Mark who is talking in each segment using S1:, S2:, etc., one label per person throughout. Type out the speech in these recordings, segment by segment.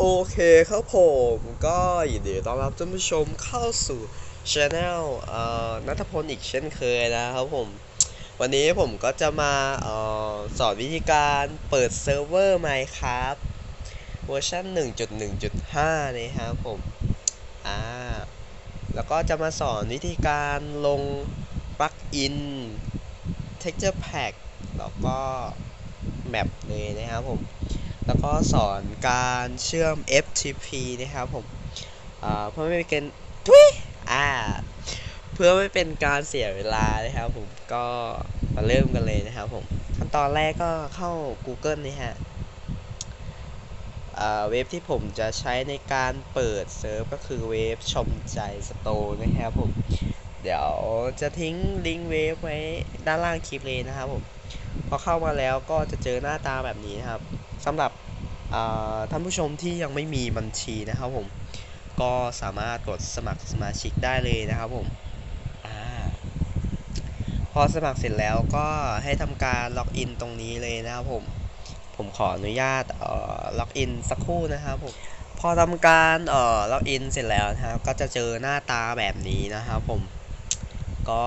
S1: โอเคครับผมก็ยินดีต้อนรับท่านผู้ชมเข้าสู่ช anel นัทพลอีกเช่นเคยนะครับผม วันนี้ผมก็จะมาออสอนวิธีการเปิดเซิร์ฟเวอร์ Minecraft เวอร์ชัน1.1.5 นะครับผม อ่า แล้วก็จะมาสอนวิธีการลงปลั๊กอิน texture pack แล้วก็ map เลยนะครับผม แล้วก็สอนการเชื่อม FTP นะครับผมเพื่อไม่เป็นทุยอ่า เพื่อไม่เป็นการเสียเวลานะครับผมก็มาเริ่มกันเลยนะครับผมขั้นตอนแรกก็เข้า Google นี่ฮะเว็บที่ผมจะใช้ในการเปิดเซิร์ฟก็คือเว็บชมใจสโตร์นะครับผม เดี๋ยวจะทิ้งลิงก์เว็บไว้ด้านล่างคลิปเลยนะครับผม อเข้ามาแล้วก็จะเจอหน้าตาแบบนี้นะครับสำหรับท่านผู้ชมที่ยังไม่มีบัญชีนะครับผมก็สามารถกดสมัครสมาชิกได้เลยนะครับผมอพอสมัครเสร็จแล้วก็ให้ทำการล็อกอินตรงนี้เลยนะครับผมผมขออนุญาตล็อกอินสักครู่นะครับผมพอทำการล็อกอินเสร็จแล้วนะครับก็จะเจอหน้าตาแบบนี้นะครับผมก็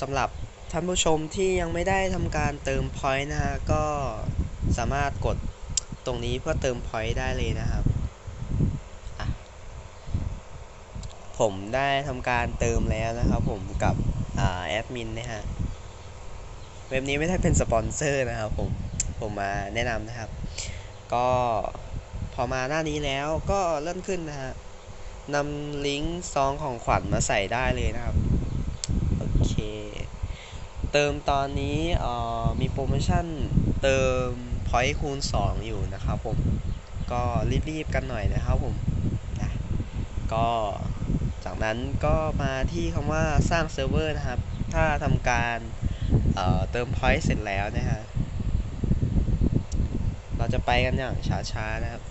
S1: สำหรับ ท่านผู้ชมที่ยังไม่ได้ทำการเติม point นะฮะ ก็สามารถกดตรงนี้เพื่อเติม point ได้เลยนะครับผมได้ทำการเติมแล้วนะครับผมกับแอดมินนะฮะ เว็บนี้ไม่ได้เป็นสปอนเซอร์นะครับผม ผมมาแนะนำนะครับ ก็พอมาหน้านี้แล้วก็เลื่อนขึ้นนะฮะนำลิงก์ซองของขวัญมาใส่ได้เลยนะครับ เติมตอนนี้มีโปรโมชั่นเติม point คูณ 2 อยู่นะครับผม ก็รีบๆกันหน่อยนะครับผมนะก็จากนั้นก็มาที่คำว่าสร้างเซิร์ฟเวอร์นะครับ ถ้าทำการเเติม point เสร็จแล้วนะฮะเราจะไปกันอย่างช้าๆนะครับ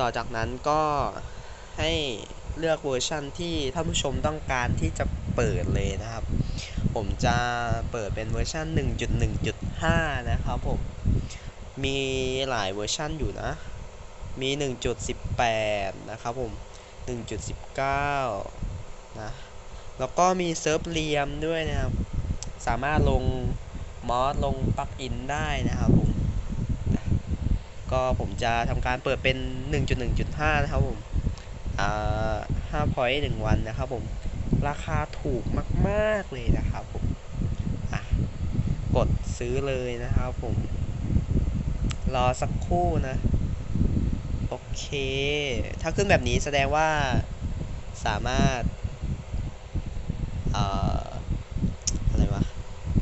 S1: ต่อจากนั้นก็ให้เลือกเวอร์ชันที่ท่านผู้ชมต้องการที่จะเปิดเลยนะครับ ผมจะเปิดเป็นเวอร์ชัน1.1.5 นะครับผม มีหลายเวอร์ชันอยู่นะ มี 1.18 นะครับผม 1.19 นะ แล้วก็มีเซิร์ฟเรียมด้วยนะครับ สามารถลงมอสลงปลั๊กอินได้นะครับผม ก็ผมจะทำการเปิดเป็น 1.1.5 นะครับผม อ่า5 point 1วันนะครับผม ราคาถูกมาก ๆ เลยนะครับผมกดซื้อเลยนะครับผม รอสักครู่นะ โอเค ถ้าขึ้นแบบนี้แสดงว่าสามารถ เอ่อ อะไรวะ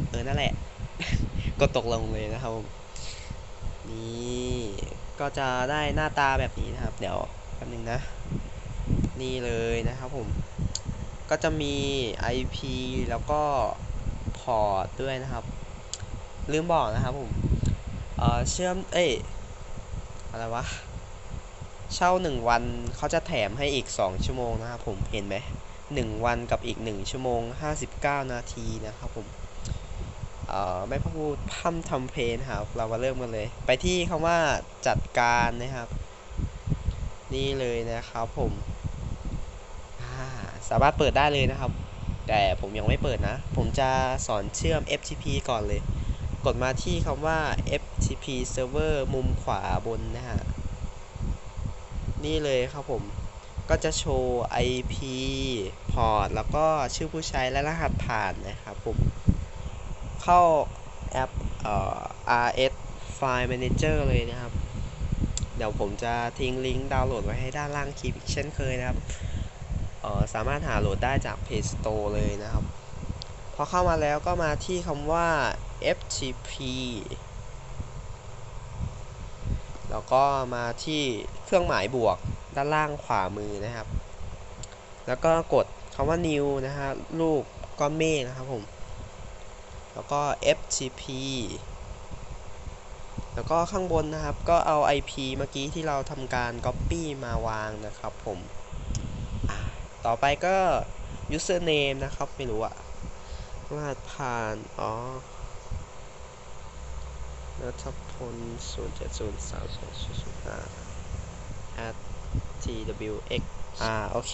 S1: เออ นั่นแหละ กดตกลงเลยนะครับผมนี่ก็จะได้หน้าตาแบบนี้นะครับ เดี๋ยวแป๊บนึงนะ นี่เลยนะครับผม ก็จะมี IP แล้วก็พอร์ตด้วยนะครับ ลืมบอกนะครับผมเอ่อเชื่อมเอ้ยอะไรวะ เช่า1วันเขาจะแถมให้อีก2ชั่วโมงนะครับผมเห็นไหม1วันกับอีก1ชั่วโมง59นาทีนะครับผมเอ่อไม่พูดพร่ำทำเพลงครับ เรามาเริ่มกันเลย ไปที่คำว่าจัดการนะครับ นี่เลยนะครับผม สามารถเปิดได้เลยนะครับ แต่ผมยังไม่เปิดนะ ผมจะสอนเชื่อม FTP ก่อนเลย กดมาที่คำว่า FTP server มุมขวาบนนะฮะ นี่เลยครับผม ก็จะโชว์ IP พอร์ตแล้วก็ชื่อผู้ใช้และรหัสผ่านนะครับผม เข้าแอปเอ่อ RS File Manager เลยนะครับ เดี๋ยวผมจะทิ้งลิงก์ดาวน์โหลดไว้ให้ด้านล่างคลิปอีกเช่นเคยนะครับ สามารถหาโหลดได้จาก Play Store เลยนะครับ พอเข้ามาแล้วก็มาที่คำว่า FTP แล้วก็มาที่เครื่องหมายบวกด้านล่างขวามือนะครับ แล้วก็กดคำว่า new นะฮะรูปก้อนเมฆนะครับผม แล้วก็ FTP แล้วก็ข้างบนนะครับก็เอา IP เมื่อกี้ที่เราทำการ Copy มาวางนะครับผม ต่อไปก็ username นะครับ ไม่รู้อะรหัสผ่าน อ๋อนัทพล0 7 0 3 2 0 5 at twx อ่า โอเค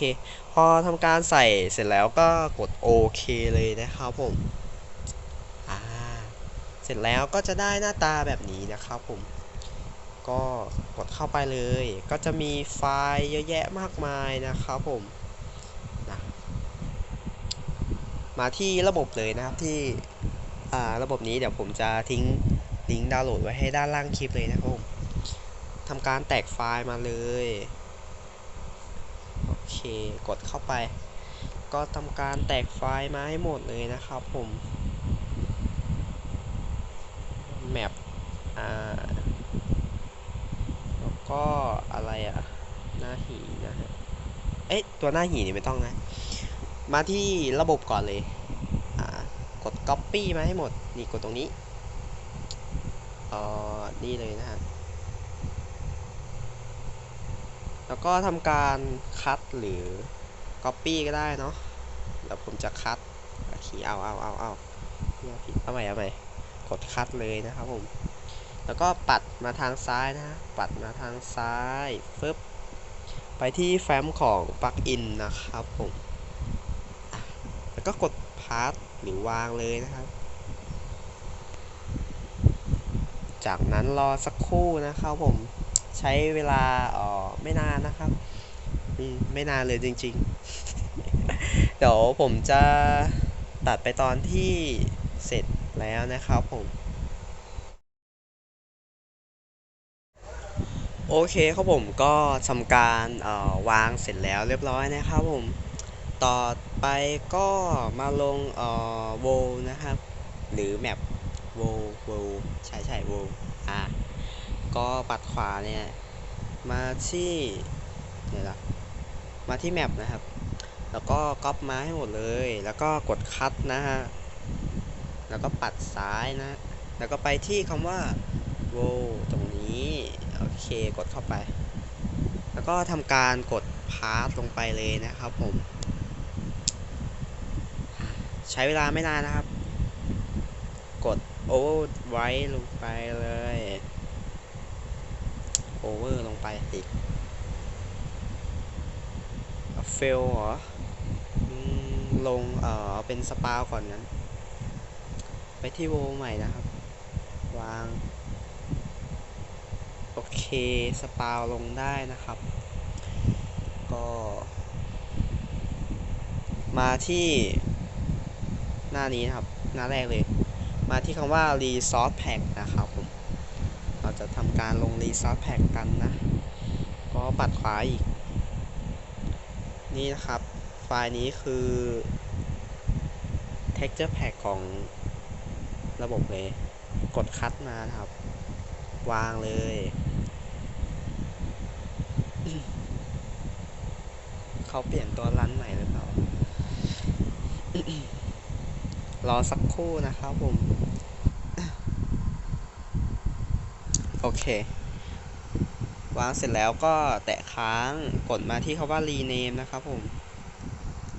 S1: พอทำการใส่เสร็จแล้วก็กดโอเคเลยนะครับผม อ่า เสร็จแล้วก็จะได้หน้าตาแบบนี้นะครับผม ก็กดเข้าไปเลย ก็จะมีไฟล์เยอะแยะมากมายนะครับผมนะ มาที่ระบบเลยนะครับที่ระบบนี้เดี๋ยวผมจะทิ้งลิงก์ดาวน์โหลดไว้ให้ด้านล่างคลิปเลยนะครับผมทำการแตกไฟล์มาเลยโอเคกดเข้าไป ก็ทำการแตกไฟล์มาให้หมดเลยนะครับผมแมปอ่าแล้วก็อะไรอะหน้าหีนะฮะเอ๊ะตัวหน้าหีนี่ไม่ต้องนะ มาที่ระบบก่อนเลย กด copy มาให้หมด นี่กดตรงนี้ เอ่อ นี่เลยนะฮะ แล้วก็ทำการคัดหรือ Copy ก็ได้เนาะเดี๋ยวผมจะคัดขี่เอาเอาเอาเอาเนี่ยผิดเอาใหม่เอาใหม่ กดคัดเลยนะครับผม แล้วก็ปัดมาทางซ้ายนะฮะ ปัดมาทางซ้าย ฟึบ ไปที่แฟ้มของปลั๊กอินนะครับผม แล้วก็กดพาสหรือวางเลยนะครับ จากนั้นรอสักครู่นะครับผมใช้เวลาเออไม่นานนะครับอืมไม่นานเลยจริง ๆ เดี๋ยวผมจะตัดไปตอนที่เสร็จแล้วนะครับผม โอเคครับผมก็ทำการออวางเสร็จแล้วเรียบร้อยนะครับผม ต่อไปก็มาลงเอ่อโวนะครับ หรือแมปโวโวใช่ใช่โวอะก็ปัดขวาเนี่ย มาที่เดี๋ยวละมาที่แมปนะครับ แล้วก็ก๊อปมาให้หมดเลย แล้วก็กดคัดนะฮะ แล้วก็ปัดซ้ายนะ แล้วก็ไปที่คำว่าโวตรงนี้โอเคกดเข้าไป แล้วก็ทำการกดพาสลงไปเลยนะครับผม ใช้เวลาไม่นานนะครับ กดโอเวอร์ไว้ลงไปเลยโอเวอร์ลงไปอีกเฟลเหรอลงเอ่อเป็นสปาก่อนงั้น ไปที่โวใหม่นะครับ วาง โอเค สปาลงได้นะครับ ก็ มาที่ หน้านี้นะครับ หน้าแรกเลย มาที่คำว่า resource pack นะครับผม เราจะทำการลง resource pack กันนะ ก็ปัดขวาอีก นี่นะครับ ไฟล์นี้คือ texture pack ของระบบเลย กดคัดมานะครับ วางเลย เขาเปลี่ยนตัวรันใหม่หรือเปล่า รอสักครู่นะครับผม โอเควางเสร็จแล้วก็แตะค้างกดมาที่คาว่า rename นะครับผม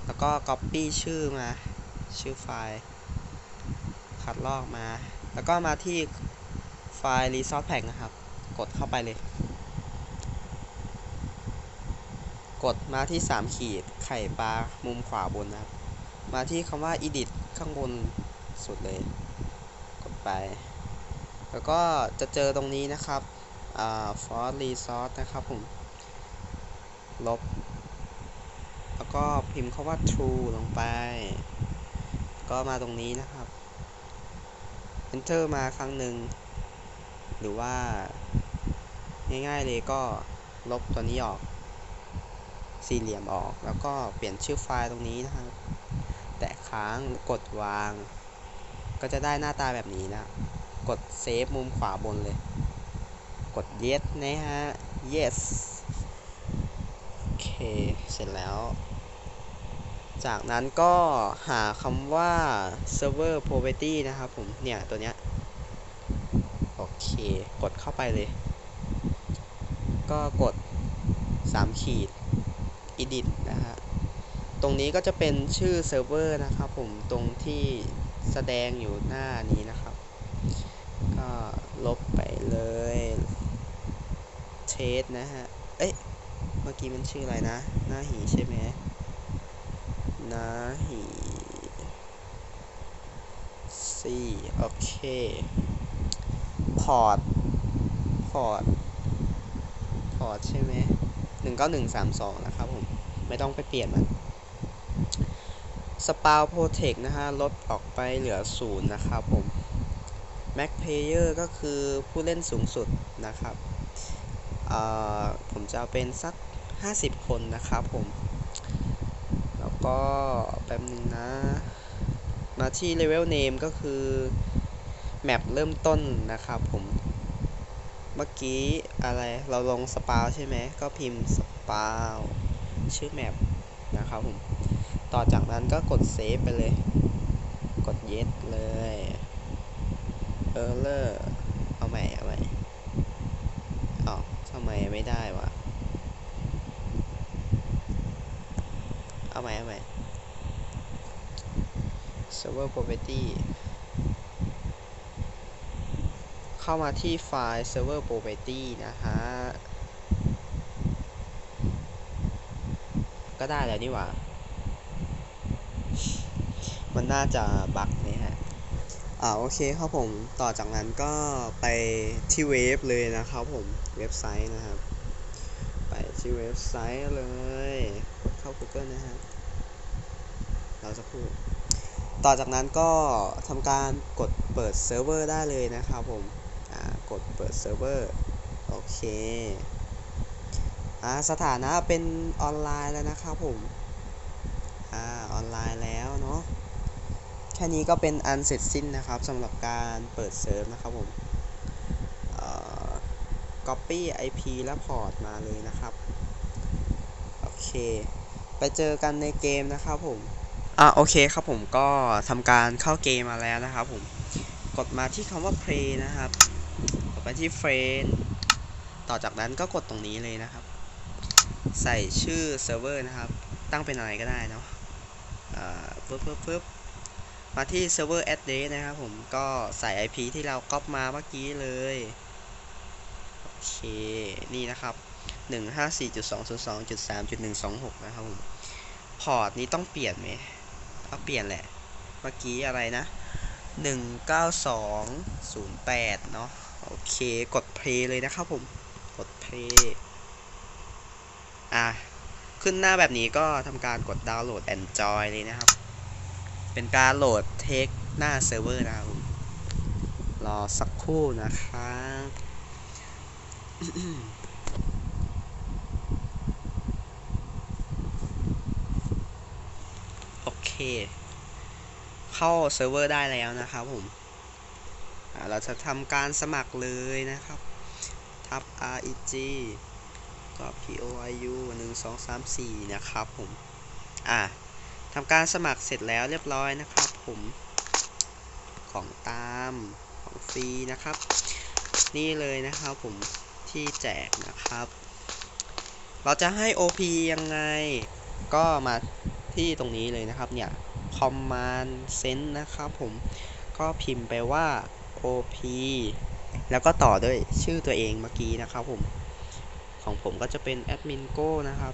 S1: แล้วก็ copy ชื่อมา ชื่อไฟล์ คัดลอกมา แล้วก็มาที่ไฟล์ resource pack นะครับ กดเข้าไปเลย กดมาที่ 3 ขีดไข่ปลามุมขวาบนนะครับ มาที่คำว่า edit ข้างบนสุดเลยกดไป แล้วก็จะเจอตรงนี้นะครับอ่า for resource นะครับผม ลบ แล้วก็พิมพ์คาว่า true ลงไป ก็มาตรงนี้นะครับ enter มาครั้งหนึ่ง หรือว่า ง่ายๆเลยก็ลบตัวนี้ออก สี่เหลี่ยมออก แล้วก็เปลี่ยนชื่อไฟล์ตรงนี้นะครับ แตะค้างกดวาง ก็จะได้หน้าตาแบบนี้นะ กดเซฟมุมขวาบนเลย กด yes นะฮะ yes โอเค เสร็จแล้ว จากนั้นก็หาคำว่า server property นะครับผม เนี่ย ตัวเนี้ย โอเค กดเข้าไปเลย ก็กด 3 ขีด edit นะฮะ ตรงนี้ก็จะเป็นชื่อเซิร์ฟเวอร์นะครับผมตรงที่แสดงอยู่หน้านี้นะครับ ก็ลบไปเลยเทสนะฮะ เอ้ยเมื่อกี้มันชื่ออะไรนะ หน้าหีใช่ไหมหน้าหีสี่โอเคพอร์ตพอร์ตพอร์ตใช่ไหมหนึ่งเก้าหนึ่งสามสองนะครับผม ไม่ต้องไปเปลี่ยนมัน สปาวโปรเทคนะฮะ ลดออกไปเหลือศูนย์นะครับผม Max Player ก็คือผู้เล่นสูงสุดนะครับ ผมจะเอาเป็นสัก 50 คนนะครับผม แล้วก็แป๊บนึงนะ มาที่ Level Name ก็คือ แมปเริ่มต้นนะครับผม เมื่อกี้อะไรเราลงสปาวใช่ไหม ก็พิมพ์สปาวชื่อแมปนะครับผม ต่อจากนั้นก็กดเซฟไปเลย กด yes เลยเออเลอร์เอาใหม่เอาใหม่อ้าวทำไมไม่ได้วะเอาใหม่เอาใหม่ server property เข้ามาที่ไฟล์ server property นะฮะ ก็ได้แล้วนี่หว่า มันน่าจะบั๊กนี่ฮะอ่าโอเคครับผมต่อจากนั้นก็ไปที่เว็บเลยนะครับผมเว็บไซต์นะครับ ไปที่เว็บไซต์เลยเข้า Google นะฮะเราจะพูดต่อจากนั้นก็ทำการกดเปิดเซิร์ฟเวอร์ได้เลยนะครับผมอ่ากดเปิดเซิร์ฟเวอร์โอเคอ่าสถานะเป็นออนไลน์แล้วนะครับผมอ่าออนไลน์แล้วเนาะ ค่นี้ก็เป็นอันเสร็จสิ้นนะครับสำหรับการเปิดเซิร์ฟนะครับผมเอ่อ copy IP และพอร์ตมาเลยนะครับ โอเค ไปเจอกันในเกมนะครับผม อะโอเคครับผมก็ทำการเข้าเกมมาแล้วนะครับผม กดมาที่คำว่า play นะครับ กดไปที่ friend ต่อจากนั้นก็กดตรงนี้เลยนะครับ ใส่ชื่อเซิร์ฟเวอร์นะครับ ตั้งเป็นอะไรก็ได้เนาะอ่าปึ๊บปึ๊บปึ๊บ มาที่ server address นะครับผมก็ใส่ IP ที่เราก๊อปมาเมื่อกี้เลยโอเคนี่นะครับ 154.202.3.126 นะครับผมพอร์ตนี้ต้องเปลี่ยนไหมเอาเปลี่ยนแหละ เมื่อกี้อะไรนะ 19208 เนาะโอเคกด play เลยนะครับผมกด play อะขึ้นหน้าแบบนี้ก็ทำการกดดาวน์โหลด Android เลยนะครับ เป็นการโหลดเทคหน้าเซิร์ฟเวอร์นะครับรอสักครู่นะครับโอเค เข้าเซิร์ฟเวอร์ได้แล้วนะครับผมเราจะทำการสมัครเลยนะครับทับ reg ก็ poiu 1 2 3 4 นะครับผม อ่า ทำการสมัครเสร็จแล้วเรียบร้อยนะครับผมของตามของฟรีนะครับ นี่เลยนะครับผมที่แจกนะครับ เราจะให้ OP ยังไง ก็มาที่ตรงนี้เลยนะครับเนี่ย command send นะครับผมก็พิมพ์ไปว่า OP แล้วก็ต่อด้วยชื่อตัวเองเมื่อกี้นะครับผม ของผมก็จะเป็น admin go นะครับ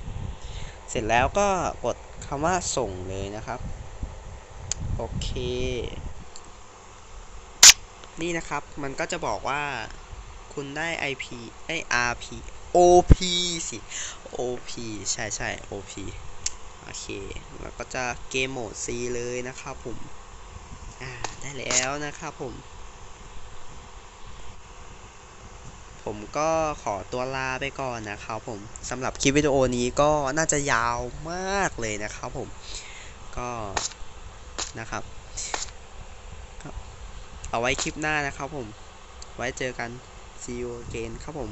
S1: เสร็จแล้วก็กด คำว่าส่งเลยนะครับ โอเค นี่นะครับมันก็จะบอกว่าคุณได้ IP ไอ้ RP OP สิ OP ใช่ใช่ OP โอเค แล้วก็จะเกมโหมด C เลยนะครับผม อ่า ได้แล้วนะครับผม ผมก็ขอตัวลาไปก่อนนะครับผมสำหรับคลิปวิดีโอนี้ก็น่าจะยาวมากเลยนะครับผมก็นะครับ เอาไว้คลิปหน้านะครับผม ไว้เจอกัน see you again ครับผม